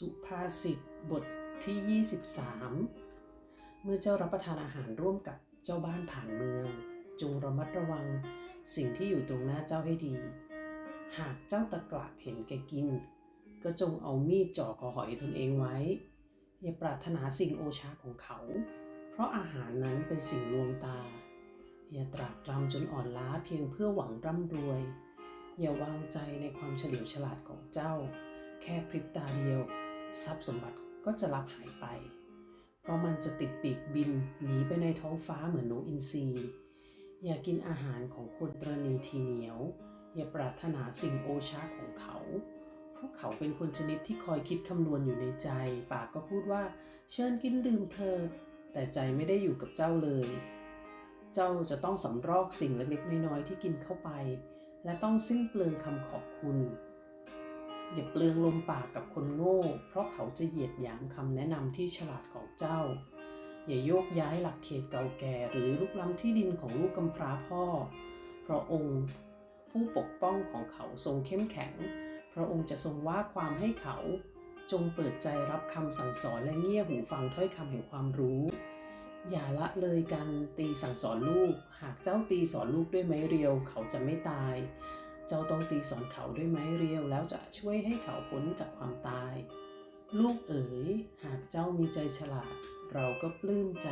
สุภาษิตบทที่ 23 เมื่อเจ้ารับประทานอาหารร่วมกับเจ้าบ้านผ่านเมือง จงระมัดระวังสิ่งที่อยู่ตรงหน้าเจ้าให้ดี หากเจ้าตะกละเห็นแก่กิน ก็จงเอามีดจ่อคอหอยตนเองไว้ อย่าปรารถนาสิ่งโอชาของเขา เพราะอาหารนั้นเป็นสิ่งลวงตา อย่าตรากตรำจนอ่อนล้าเพียงเพื่อหวังร่ำรวย อย่าวางใจในความเฉลียวฉลาดของเจ้า แค่พริบตาเดียว ทรัพย์สมบัติก็จะลับหายไป เพราะมันจะติดปีกบินหนีไปในท้องฟ้าเหมือนนกอินทรีอย่ากินอาหารของคนตรณีทีเหนียว อย่าปรารถนาสิ่งโอชาของเขา เพราะเขาเป็นคนชนิดที่คอยคิดคำนวณอยู่ในใจ ปากก็พูดว่า เชิญกินดื่มเธอ แต่ใจไม่ได้อยู่กับเจ้าเลย เจ้าจะต้องสำรอกสิ่งเล็กๆน้อยๆที่กินเข้าไป และต้องสิ้นเปลืองคำขอบคุณ อย่าเปลืองลมปากกับคนโง่ เพราะเขาจะเหยียดหยามคำแนะนำที่ฉลาดของเจ้า อย่าโยกย้ายหลักเขตเก่าแก่หรือลุกล้ำที่ดินของลูกกำพร้าพ่อ เพราะองค์ผู้ปกป้องของเขาทรงเข้มแข็ง พระองค์จะทรงว่าความให้เขา จงเปิดใจรับคำสั่งสอนและเงี่ยหูฟังถ้อยคำแห่งความรู้ อย่าละเลยการตีสั่งสอนลูก หากเจ้าตีสอนลูกด้วยไม้เรียวเขาจะไม่ตาย เจ้าต้องตีสอนเขาด้วยไม้เรียวแล้วจะช่วยให้เขาพ้นจากความตาย ลูกเอ๋ย หากเจ้ามีใจฉลาด เราก็ปลื้มใจ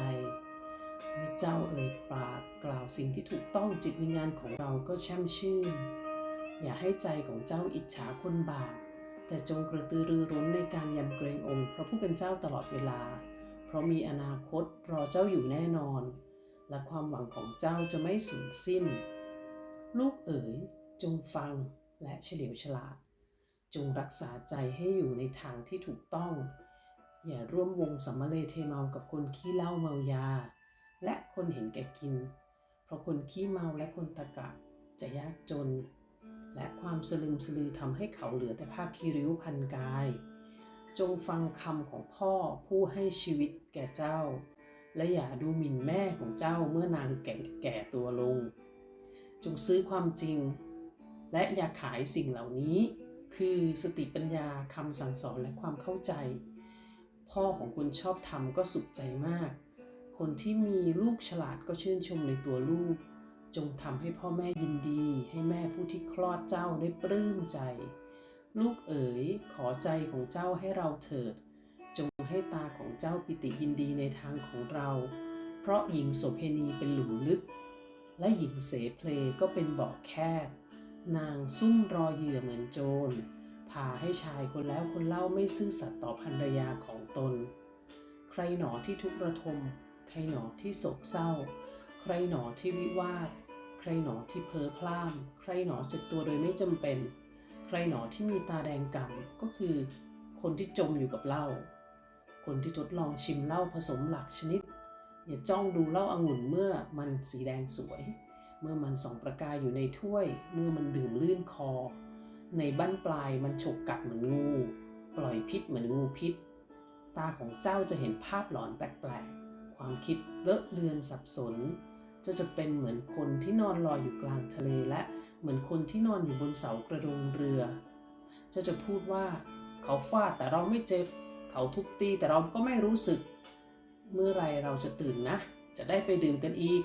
เมื่อเจ้าเอ่ยปากกล่าวสิ่งที่ถูกต้องจิตวิญญาณของเราก็แช่มชื่น อย่าให้ใจของเจ้าอิจฉาคนบาปแต่จงกระตือรือร้นในการยำเกรงองค์พระผู้เป็นเจ้าตลอดเวลา เพราะมีอนาคตรอเจ้าอยู่แน่นอน และความหวังของเจ้าจะไม่สูญสิ้น ลูกเอ๋ย จงฟังและเฉลียวฉลาด จงรักษาใจให้อยู่ในทางที่ถูกต้อง อย่าร่วมวงสัมมาเลเทเมากับคนขี้เหล้าเมายา และคนเห็นแก่กิน เพราะคนขี้เมาและคนตะกะจะยากจน และความสลึมสลือทำให้เขาเหลือแต่ผ้าคีริ้วพันกาย จงฟังคำของพ่อผู้ให้ชีวิตแก่เจ้า และอย่าดูหมิ่นแม่ของเจ้าเมื่อนางแก่แก่ตัวลง จงซื้อความจริง และอย่าขายสิ่งเหล่านี้ คือสติปัญญาคำสั่งสอนและความเข้าใจ พ่อของคุณชอบทำก็สุขใจมาก คนที่มีลูกฉลาดก็ชื่นชมในตัวลูก จงทำให้พ่อแม่ยินดี ให้แม่ผู้ที่คลอดเจ้าได้ปลื้มใจ ลูกเอ๋ยขอใจของเจ้าให้เราเถิด จงให้ตาของเจ้าปิติยินดีในทางของเรา เพราะหญิงโสเพณีเป็นหลุมลึก และหญิงเสเพลก็เป็นบ่อแคบ นางซุ่มรอเหยื่อเหมือนโจรพาให้ชายคนแล้วคนเล่าไม่ซื่อสัตย์ต่อภรรยาของตน ใครหนอที่ทุกระทม ใครหนอที่โศกเศร้า ใครหนอที่วิวาท ใครหนอที่เพ้อพล่าม ใครหนอเจ็บตัวโดยไม่จำเป็น ใครหนอที่มีตาแดงก่ำก็คือ คนที่จมอยู่กับเหล้าคนที่ทดลองชิมเหล้าผสมหลักชนิด อย่าจ้องดูเหล้าอางุ่นเมื่อมันสีแดงสวย เมื่อมันส่องประกายอยู่ในถ้วย เมื่อมันดื่มลื่นคอ ในบั้นปลายมันฉกกัดเหมือนงู ปล่อยพิษเหมือนงูพิษ ตาของเจ้าจะเห็นภาพหลอนแปลกๆ ความคิดเลอะเลือนสับสนจ้าจะเป็นเหมือนคนที่นอนลอยอยู่กลางทะเลและเหมือนคนที่นอนอยู่บนเสากระดงเรือจ้าจะพูดว่าเขาฟาดแต่เราไม่เจ็บ เขาทุบตีแต่เราก็ไม่รู้สึก เมื่อไรเราจะตื่นนะ จะได้ไปดื่มกันอีก